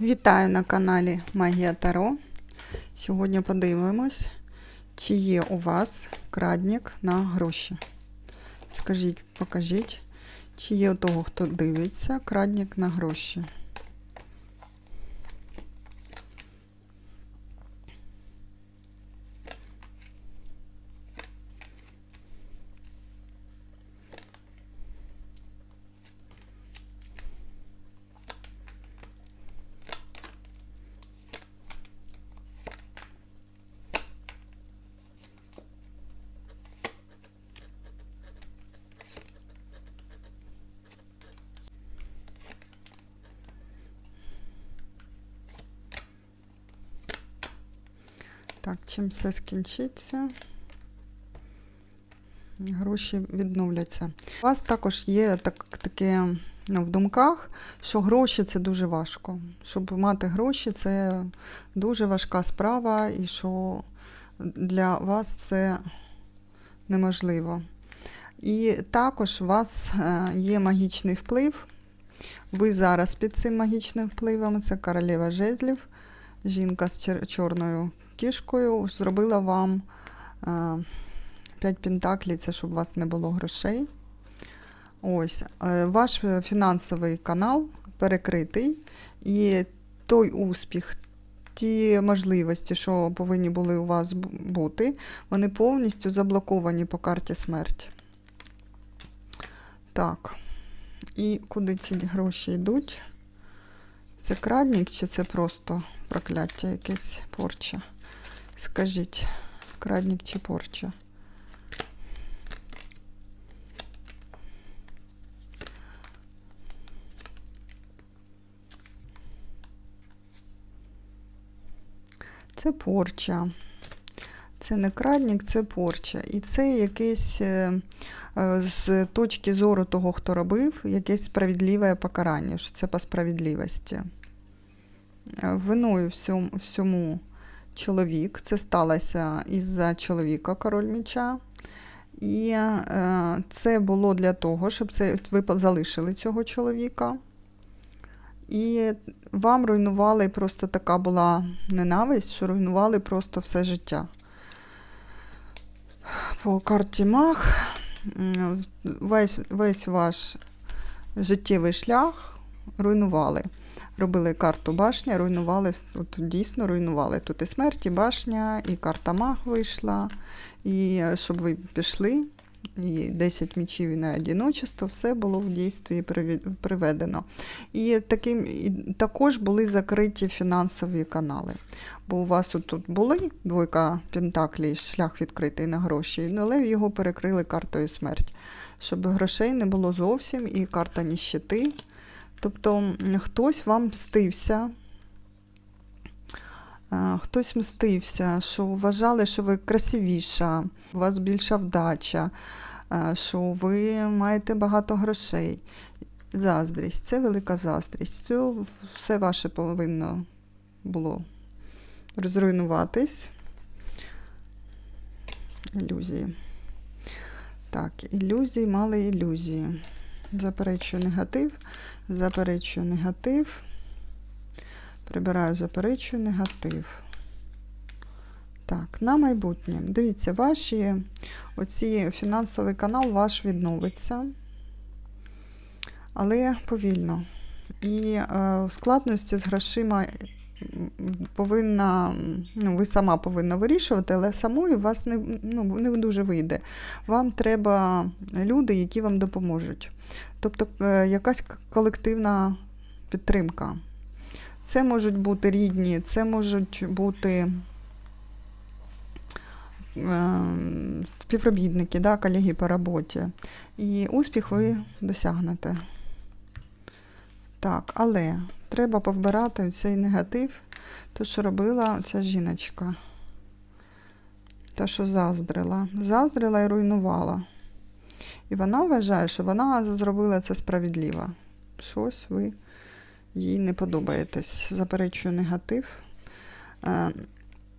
Вітаю на каналі Магія Таро. Сьогодні подивимось, чи є у вас крадник на гроші. Скажіть, покажіть, чи є у того, хто дивиться, крадник на гроші. Так, чим все скінчиться? Гроші відновляться. У вас також є так, таке ну, в думках, що гроші це дуже важко. Щоб мати гроші, це дуже важка справа, і що для вас це неможливо. І також у вас е, є магічний вплив. Ви зараз під цим магічним впливом, це королева жезлів, жінка з чорною кішкою, зробила вам е, 5 пентаклів, це щоб у вас не було грошей. Ось, е, ваш е, фінансовий канал перекритий, і той успіх, ті можливості, що повинні були у вас бути, вони повністю заблоковані по карті смерті. Так. І куди ці гроші йдуть? Це крадник чи це просто прокляття якесь порча? Скажіть, крадник чи порча? Це порча. Це не крадник, це порча. І це якесь е, е, з точки зору того, хто робив, якесь справедливе покарання, що це по справедливості. Е, Виною всьому, всьому чоловік. Це сталося із-за чоловіка, король меча. І е, це було для того, щоб це, ви залишили цього чоловіка. І вам руйнували просто така була ненависть, що руйнували просто все життя. По карті Мах весь, весь ваш життєвий шлях руйнували. Робили карту башня, руйнували, от дійсно руйнували. Тут і смерть, і башня, і карта Мах вийшла. І е, щоб ви пішли, і 10 мічів і на одиночество, все було в дійстві приведено. І, таким, і також були закриті фінансові канали. Бо у вас тут були двойка пентаклів, шлях відкритий на гроші, але його перекрили картою смерть, щоб грошей не було зовсім, і карта ніщити. Тобто хтось вам мстився. е, Хтось мстився, що вважали, що ви красивіша, у вас більша вдача, е, що ви маєте багато грошей. Заздрість, це велика заздрість. Це все ваше повинно було розруйнуватись. Ілюзії. Так, ілюзії мали ілюзії. Заперечую негатив, заперечую негатив. Прибираю, заперечую негатив. Так, на майбутнє. Дивіться, ваші оці фінансовий канал ваш відновиться, але повільно. І е, складності з грошима повинна, ну, ви сама повинна вирішувати, але самою вас не, ну, не дуже вийде. Вам треба люди, які вам допоможуть. Тобто е, якась колективна підтримка. Це можуть бути рідні, це можуть бути е, співробітники, да, колеги по роботі. І успіх ви досягнете. Так, але треба повбирати цей негатив, то, що робила ця жіночка. Та, що заздрила. Заздрила і руйнувала. І вона вважає, що вона зробила це справедливо. Щось ви їй не подобаєтесь. Заперечую негатив. Е,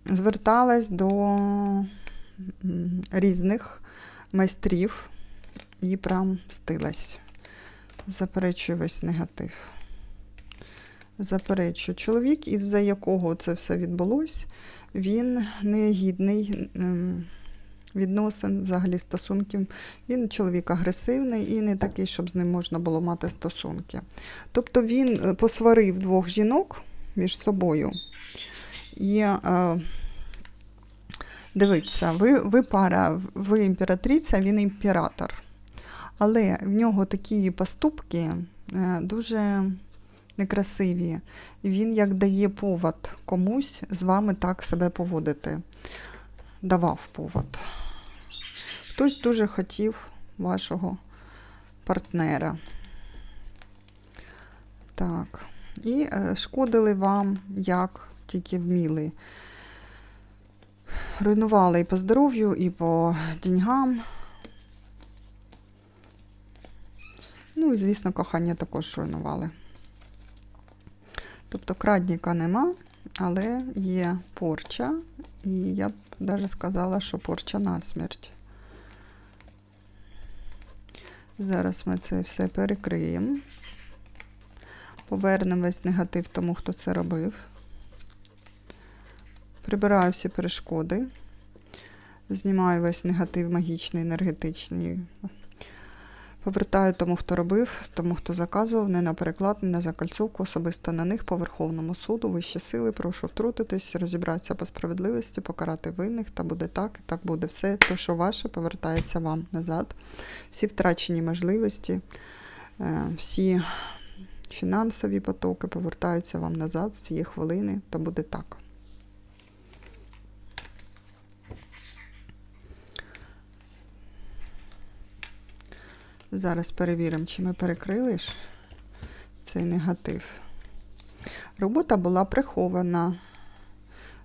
Зверталась до різних майстрів і прям мстилась. Заперечую весь негатив. Заперечу, чоловік, із-за якого це все відбулось, він не гідний ем, відносин, взагалі стосунків. Він чоловік агресивний і не такий, щоб з ним можна було мати стосунки. Тобто він е, посварив двох жінок між собою. І е, дивіться, ви, ви пара, ви імператриця, він імператор. Але в нього такі поступки е, дуже некрасиві. Він як дає повод комусь з вами так себе поводити. Давав повод. Хтось дуже хотів вашого партнера. Так. І е, шкодили вам, як тільки вміли. Руйнували і по здоров'ю, і по деньгам. Ну і, звісно, кохання також руйнували. Тобто крадніка нема, але є порча, і я б навіть сказала, що порча на смерть. Зараз ми це все перекриємо. Повернемо весь негатив тому, хто це робив. Прибираю всі перешкоди. Знімаю весь негатив магічний, енергетичний. Повертаю тому, хто робив, тому, хто заказував, не на переклад, не на закальцовку, особисто на них по Верховному суду. Вищі сили, прошу втрутитись, розібратися по справедливості, покарати винних, та буде так, і так буде. Все, те, що ваше, повертається вам назад. Всі втрачені можливості, е, всі фінансові потоки повертаються вам назад з цієї хвилини, та буде так. Зараз перевіримо, чи ми перекрили ж цей негатив. Робота була прихована.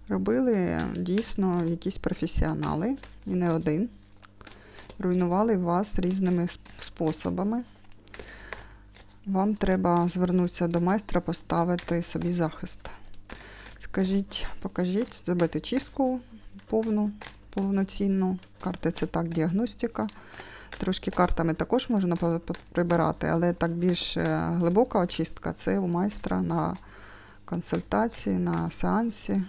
Робили дійсно якісь професіонали, і не один. Руйнували вас різними способами. Вам треба звернутися до майстра, поставити собі захист. Скажіть, покажіть, зробити чистку повну, повноцінну. Карти це так, діагностика. Трошки картами також можна прибирати, але так більш е, глибока очистка це у майстра на консультації, на сеансі.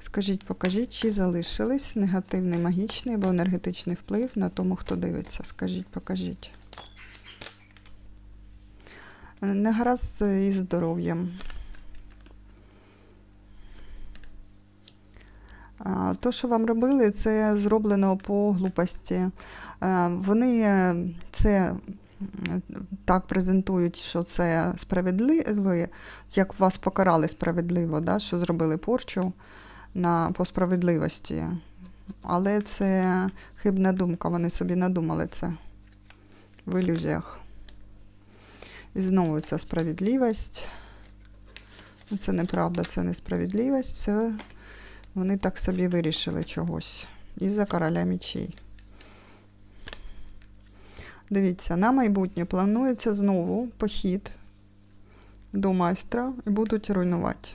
Скажіть, покажіть, чи залишились негативний магічний або енергетичний вплив на тому, хто дивиться. Скажіть, покажіть. Е, Не гаразд із здоров'ям. А, То, що вам робили, це зроблено по глупості. Е, Вони е, це так презентують, що це справедливо, як вас покарали справедливо, да, що зробили порчу на, по справедливості. Але це хибна думка, вони собі надумали це в ілюзіях. І знову ця справедливість. Ну, Це неправда, це несправедливість, це вони так собі вирішили чогось. Із-за короля мічей. Дивіться, на майбутнє планується знову похід до майстра і будуть руйнувати.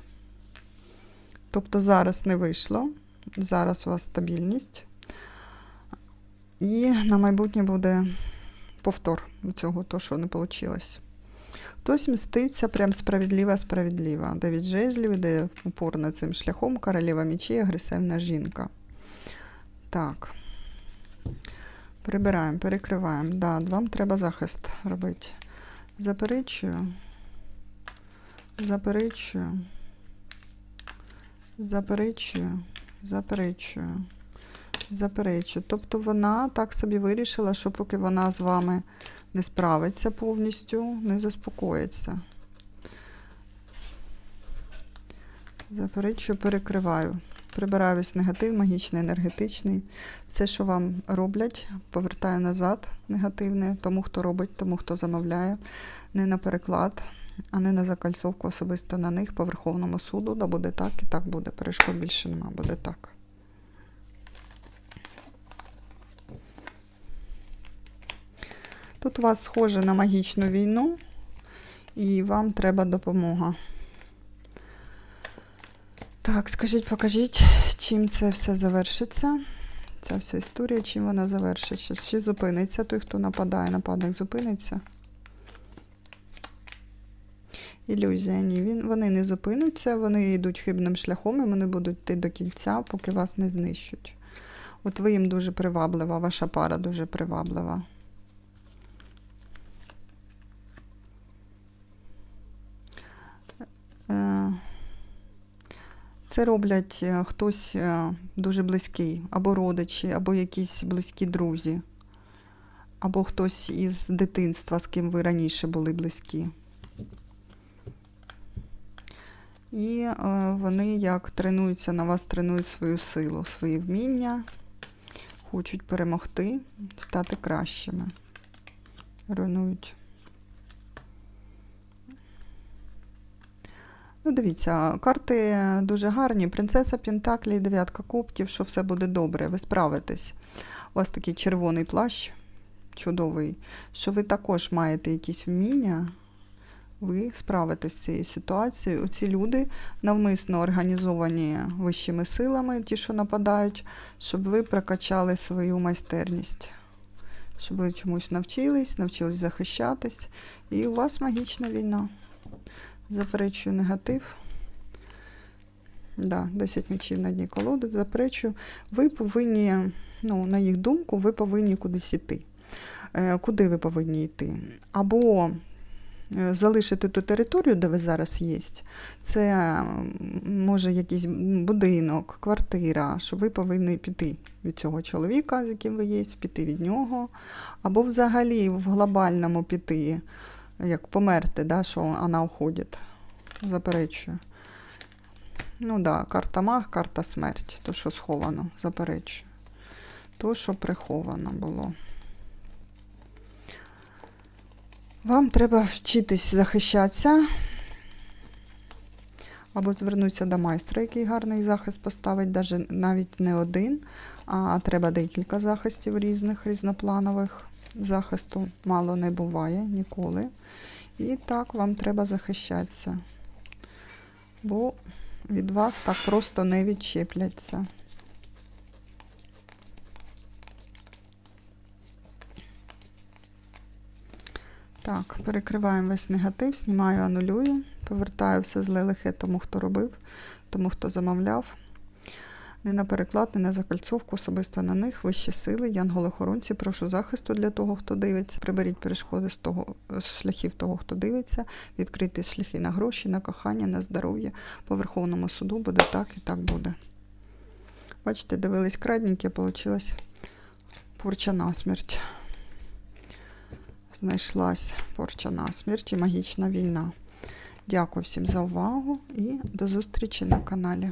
Тобто зараз не вийшло, зараз у вас стабільність. І на майбутнє буде повтор цього, то, що не вийшло. Хтось мститься прям справедлива, справедлива. Дев'ять жезлів іде упорно цим шляхом, королева мічей, агресивна жінка. Так. Прибираємо, перекриваємо. Да, вам треба захист робити. Заперечую. Заперечую. Заперечую. Заперечую. Заперечую. Тобто вона так собі вирішила, що поки вона з вами не справиться повністю, не заспокоїться. Заперечую, перекриваю. Прибираю весь негатив, магічний, енергетичний. Все, що вам роблять, повертаю назад негативне, тому, хто робить, тому, хто замовляє. Не на переклад, а не на закальцовку особисто на них по Верховному суду. Да буде так і так буде. Перешкод більше нема, буде так. Тут у вас схоже на магічну війну, і вам треба допомога. Так, скажіть, покажіть, чим це все завершиться. Ця вся історія, чим вона завершиться. Чи зупиниться той, хто нападає, нападник зупиниться. Ілюзія, ні. Він, вони не зупинуться, вони йдуть хибним шляхом і вони будуть йти до кінця, поки вас не знищуть. От ви їм дуже приваблива, ваша пара дуже приваблива. Це роблять е, хтось е, дуже близький, або родичі, або якісь близькі друзі, або хтось із дитинства, з ким ви раніше були близькі. І е, вони як тренуються на вас, тренують свою силу, свої вміння, хочуть перемогти, стати кращими. Руйнують. Ну, дивіться, карти дуже гарні. Принцеса Пентаклі, дев'ятка кубків, що все буде добре, ви справитесь. У вас такий червоний плащ, чудовий, що ви також маєте якісь вміння, ви справитесь з цією ситуацією. Оці люди навмисно організовані вищими силами, ті, що нападають, щоб ви прокачали свою майстерність. Щоб ви чомусь навчились, навчились захищатись. І у вас магічна війна. Заперечую негатив. Да, 10 мечів на дні колоди. Заперечую. Ви повинні, ну, на їх думку, ви повинні кудись іти. Е, куди ви повинні йти? Або е, залишити ту територію, де ви зараз є. Це може якийсь будинок, квартира, що ви повинні піти від цього чоловіка, з яким ви є, піти від нього. Або взагалі в глобальному піти як померти, да, що вона уходить. Заперечую. Ну так, да, карта маг, карта смерть. То, що сховано, заперечую. То, що приховано було. Вам треба вчитись захищатися. Або звернутися до майстра, який гарний захист поставить, навіть не один, а треба декілька захистів різних, різнопланових. Захисту мало не буває ніколи. І так вам треба захищатися. Бо від вас так просто не відчепляться. Так, перекриваємо весь негатив, знімаю, анулюю, повертаю все зле лихе тому, хто робив, тому, хто замовляв. Не на переклад, не на закальцовку, особисто на них, вищі сили, янголи-хоронці, прошу захисту для того, хто дивиться. Приберіть перешкоди з того з шляхів того, хто дивиться, відкрити шляхи на гроші, на кохання, на здоров'я. По Верховному суду буде так і так буде. Бачите, дивились крадненьке, вийшла порча насмерть. Знайшлась порча насмерть і магічна війна. Дякую всім за увагу і до зустрічі на каналі.